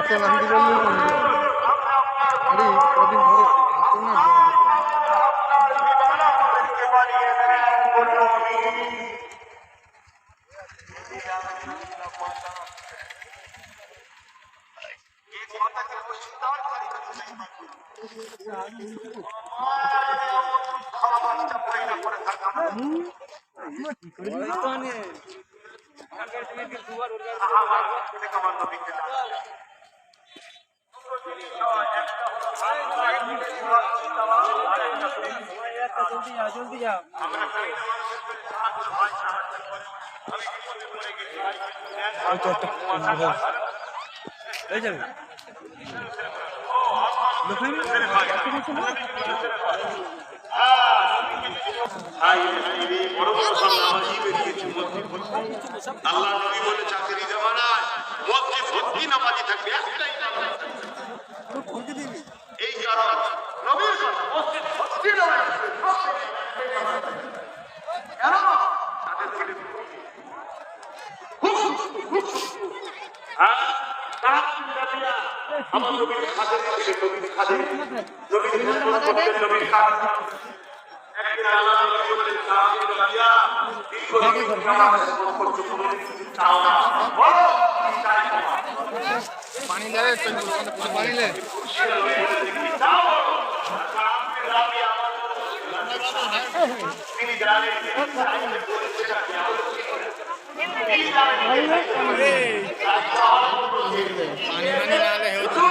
এত নান্দি বললে আরে কদিন ধরে এত না জলদি আল্লাহ নবী বলে চাকরি আমার নবীর তিনি জানেন যে চাইলে বলে সেটা কেমন ছিল। তিনি জানেন যে পানি পানি না হলে হতো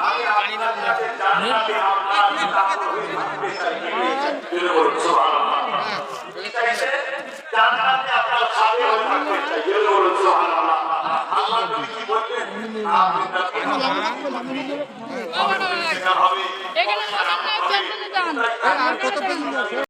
আমি আপনাদের আর কত পেজ